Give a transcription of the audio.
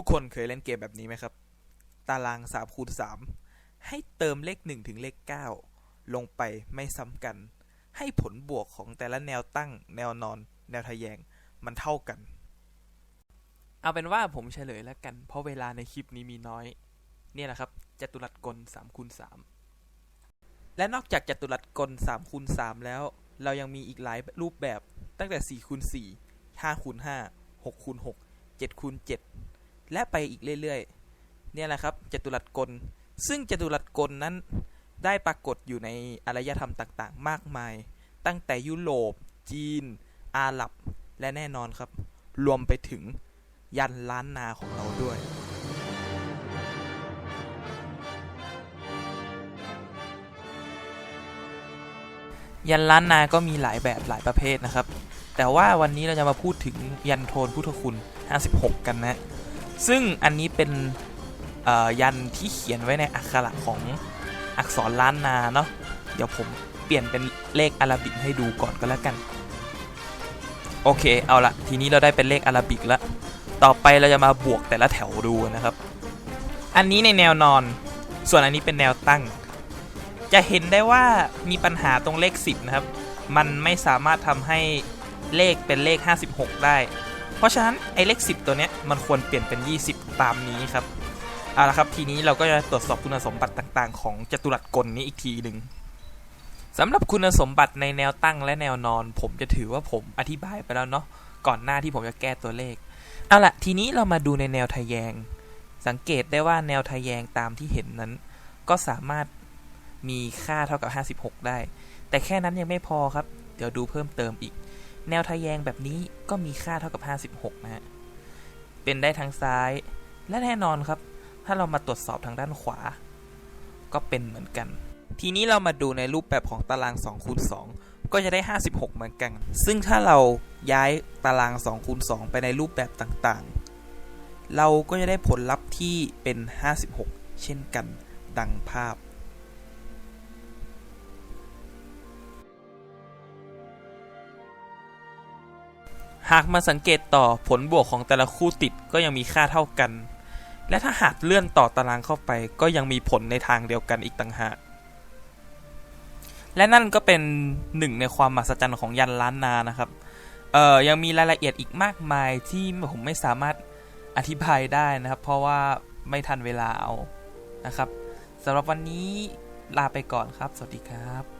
ทุกคนเคยเล่นเกมแบบนี้ไหมครับ ตาราง3คูณ3ให้เติมเลข 1 ถึงเลข 9 ลงไปไม่ซ้ำกัน ให้ผลบวกของแต่ละแนวตั้ง แนวนอน แนวทะแยง มันเท่ากัน เอาเป็นว่าผมเฉลยแล้วกัน เพราะเวลาในคลิปนี้มีน้อย เนี่ยแหละครับจัตุรัสกล3คูณ3และนอกจากจัตุรัสกล3คูณ3แล้ว เรายังมีอีกหลายรูปแบบตั้งแต่4คูณ4 5คูณ5 6คูณ6 7คูณ7 และไปอีกเรื่อยๆ เนี่ยแหละครับจตุรัสกล ซึ่งจตุรัสกลนั้นได้ปรากฏอยู่ในอารยธรรมต่างๆ มากมาย ตั้งแต่ยุโรป จีน อาหรับ และแน่นอนครับ รวมไปถึงยันล้านนาของเราด้วย ยันล้านนาก็มีหลายแบบหลายประเภทนะครับ แต่ว่าวันนี้เราจะมาพูดถึงยันโทนพุทธคุณ 56 กันนะ ซึ่งอันนี้เป็นยันที่เขียนไว้ในอักขระของอักษรล้านนาเนาะเดี๋ยวผมเปลี่ยนเป็นเลขอาราบิกให้ดูก่อนก็แล้วกัน โอเคเอาละทีนี้เราได้เป็นเลขอาราบิกแล้วต่อไปเราจะมาบวกแต่ละแถวดูนะครับ อันนี้ในแนวนอน ส่วนอันนี้เป็นแนวตั้ง จะเห็นได้ว่ามีปัญหาตรงเลข 10 นะครับ มันไม่สามารถทำให้เลขเป็นเลข 56 ได้ เพราะฉะนั้นไอ้เลข 10 ตัวเนี้ยมันควรเปลี่ยนเป็น 20 ตามนี้ครับเอาละครับทีนี้เราก็จะตรวจสอบคุณสมบัติต่างๆ ของจัตุรัสกลนี้อีกทีหนึ่งสำหรับคุณสมบัติในแนวตั้งและแนวนอน ผมจะถือว่าผมอธิบายไปแล้วเนาะก่อนหน้าที่ผมจะแก้ตัวเลขเอาละทีนี้เรามาดูในแนวทะแยง สังเกตได้ว่าแนวทะแยงตามที่เห็นนั้น ก็สามารถมีค่าเท่ากับ 56 ได้ แต่แค่นั้นยังไม่พอครับ เดี๋ยวดูเพิ่มเติมอีก แนวทะแยงแบบนี้ก็มีค่าเท่ากับ 56 นะฮะ เป็นได้ทั้งซ้าย และแน่นอนครับ ถ้าเรามาตรวจสอบทางด้านขวา ก็เป็นเหมือนกัน ทีนี้เรามาดูในรูปแบบของตาราง2คูณ2ก็จะได้ 56 เหมือนกัน ซึ่งถ้าเราย้ายตาราง2คูณ2ไปในรูปแบบต่างๆ เราก็จะได้ผลลัพธ์ที่เป็น 56 เช่นกัน ดังภาพ หากมาสังเกตต่อผลบวกของแต่ละคู่ติดก็ยังมีค่าเท่ากัน และถ้าหากเลื่อนต่อตารางเข้าไป ก็ยังมีผลในทางเดียวกันอีกต่างหาก และนั่นก็เป็นหนึ่งในความมหัศจรรย์ของยันล้านนานะครับ เอ่อ ยังมีรายละเอียดอีกมากมายที่ผมไม่สามารถอธิบายได้นะครับ เพราะว่าไม่ทันเวลาเอา นะครับสำหรับวันนี้ลาไปก่อนครับ สวัสดีครับ